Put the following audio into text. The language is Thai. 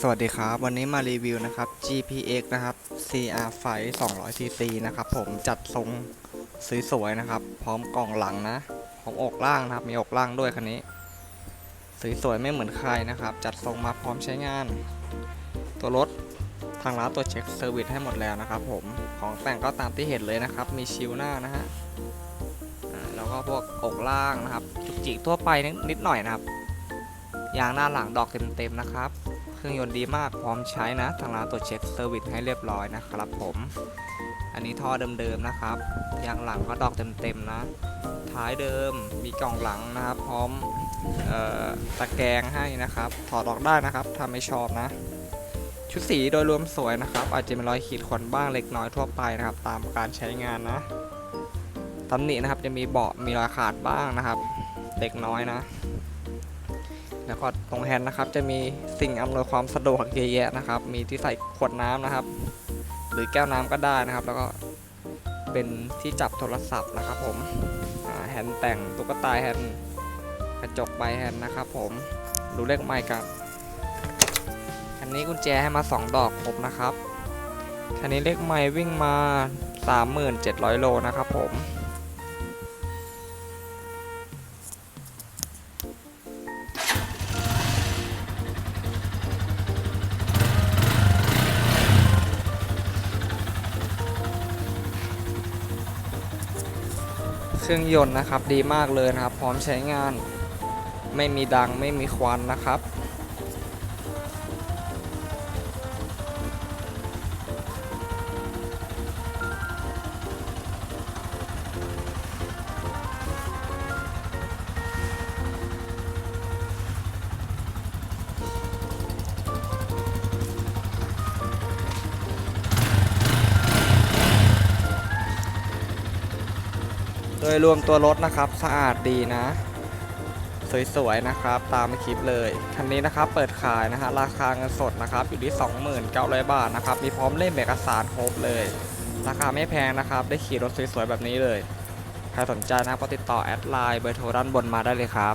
สวัสดีครับ วันนี้มารีวิวนะครับ GPX นะครับ CR ไฟ 200cc นะครับผมจัดทรงสวยๆนะครับ พร้อมกล่องหลังนะพร้อมอกล่างนะครับ มีอกล่างด้วยคันนี้ สวยๆไม่เหมือนใครนะครับ จัดทรงมาพร้อมใช้งาน ตัวรถทางร้านตัวเช็คเซอร์วิสให้หมดแล้วนะครับผมของแต่งก็ตามที่เห็นเลยนะครับ มีชิวหน้านะฮะแล้วก็พวกอกล่างนะครับ จุกจิกทั่วไปนิดหน่อยนะครับยางหน้าหลังดอกเต็มๆนะครับ รื่องยนต์ดีมากพร้อมใช้นะ ทางร้านตรวจเช็คเซอร์วิสให้เรียบร้อยนะครับผม อันนี้ท่อเดิมๆนะครับ ยางหลังก็ดอกเต็มๆนะ ท้ายเดิมมีกล่องหลังนะครับ พร้อมออตะแกรงให้นะครับ ถอดออกได้นะครับถ้าไม่ชอบนะ ชุดสีโดยรวมสวยนะครับ อาจจะมีรอยขีดข่วนบ้างเล็กน้อยทั่วไปนะครับ ตามการใช้งานนะตำหนินะครับจะมีเบาะมีรอยขาดบ้างนะครับ เล็กน้อยนะ แล้วก็ตรงแฮนด์นะครับจะมีสิ่งอำนวยความสะดวกเยอะแยะนะครับ มีที่ใส่ขวดน้ำนะครับ หรือแก้วน้ำก็ได้นะครับ แล้วก็เป็นที่จับโทรศัพท์นะครับ ผมแฮนด์แต่งตุ๊กตาแฮนด์กระจกใบแฮนด์นะครับ ผมดูเลขไมค์กันอันนี้กุญแจให้มา 2 ดอกครบนะครับคันนี้เลขไมค์วิ่งมา 37,000 โลนะครับผม เครื่องยนต์นะครับดีมากเลยนะครับ พร้อมใช้งาน ไม่มีดังไม่มีควันนะครับ ยรวมตัวรถนะครับสะอาดดีนะ สวยๆนะครับ ตามคลิปเลยคันนี้นะครับเปิดขายนะฮะราคาเงินสดนะครับอยู่ที่ 29,000 บาทนะครับมีพร้อมเล่มเอกสารครบเลย ราคาไม่แพงนะครับ ได้ขี่รถสวยๆแบบนี้เลยใครสนใจนะก็ติดต่อแอดไลน์เบอร์โทรด้านบนมาได้เลยครับ